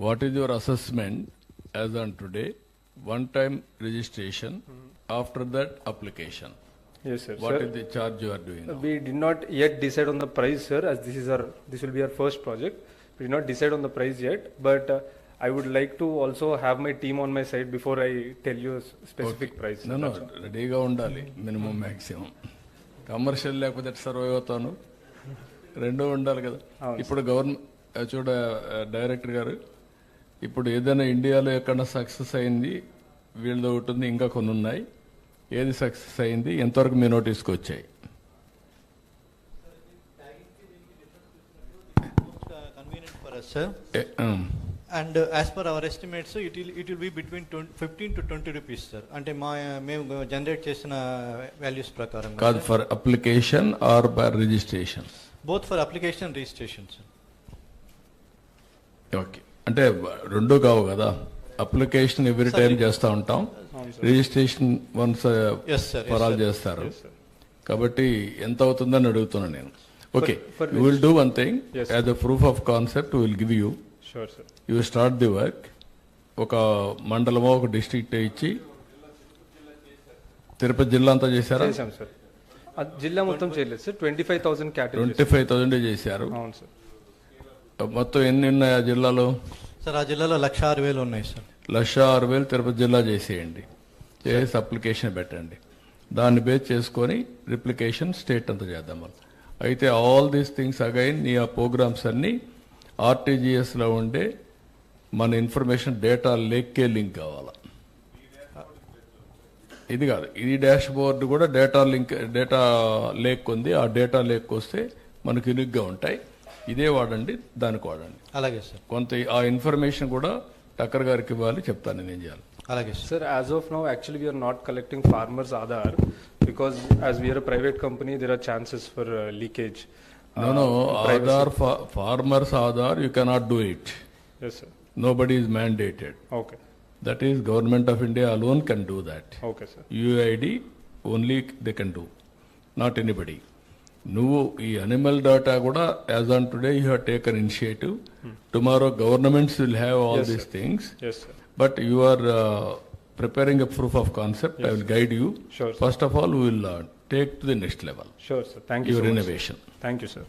What is your assessment as on today? One time registration, after that application. Yes, sir. What Sir, is the charge you are doing now? We did not yet decide on the price, sir, as this is our, this will be our first project. We did not decide on the price yet, but uh, I would like to also have my team on my side before I tell you a s- specific price. No, no, రెడీగా ఉండాలి minimum maximum commercial లేకపోతే ఎట్లా survive అవుతాను రెండూ ఉండాలి కదా ఇప్పుడు government చూడ డైరెక్టర్ గారు ఇప్పుడు ఏదైనా ఇండియాలో ఎక్కడ సక్సెస్ అయింది వీళ్ళది ఒకటి ఉంది ఇంకా కొన్ని ఉన్నాయి. ఏది సక్సెస్ అయింది ఎంతవరకు మీ నోటీస్కి వచ్చాయి? as per our estimates, it will, it will be between 20, 15 to 20 rupees, sir. అంటే మా మేము జనరేట్ చేసిన వాల్యూస్ ప్రకారం కాదు for application or for registration both for application registration sir okay అంటే రెండు కావు కదా. అప్లికేషన్ ఎవ్రీ టైం చేస్తూ ఉంటాం. Registration once Yes, sir. Yes, for all sir. చేస్తారు. కాబట్టి ఎంత అవుతుందని అడుగుతున్నాను నేను okay you will do one thing as a proof of concept will give you. You start the work ఒక మండలమో ఒక డిస్ట్రిక్ట్ ఇచ్చి తిరుపతి జిల్లా అంతా చేశారా? జిల్లా మొత్తం చేయలేదు sir twenty five thousand twenty five thousand చేశారు? అవును సార్ మొత్తం ఎన్ని ఉన్నాయి ఆ జిల్లాలో? సార్ ఆ జిల్లాలో లక్ష ఆరు వేలు ఉన్నాయి సార్. లక్ష ఆరు వేలు తిరుపతి జిల్లా చేసేయండి. చేసి అప్లికేషన్ పెట్టండి. దాన్ని బేస్ చేసుకొని రిప్లికేషన్ స్టేట్ అంతా చేద్దాం మనం. అయితే ఆల్ దీస్ థింగ్స్ అగైన్ నీ ఆ ప్రోగ్రామ్స్ అన్నీ ఆర్టీజీఎస్లో ఉండే మన ఇన్ఫర్మేషన్ డేటా లేక్కే లింక్ కావాలా? ఇది కాదు. ఇది డాష్ బోర్డు కూడా డేటా లింక్ డేటా లేక్ ఉంది. ఆ డేటా లేక్ వస్తే మనకు యూనిక్గా ఉంటాయి. ఇదే వాడండి దానికి వాడండి. అలాగే సార్ కొంత ఆ ఇన్ఫర్మేషన్ కూడా టక్కర్ గారికి ఇవ్వాలి చెప్తాను నేను చేయాలి. అలాగే sir as of now actually we are not collecting farmers Aadhaar because as we are private company there are chances for leakage Aadhaar farmers Aadhaar you cannot do it nobody is mandated okay that is government of India alone can do that okay sir UID only they can do not anybody నువ్వు ఈ animal data కూడా as on today you have taken initiative tomorrow governments will have all these things Yes, sir. But you are preparing a proof of concept I will guide you Sure, sir. First of all will take to the next level Sure, sir. Thank you your so much. Innovation Thank you, sir.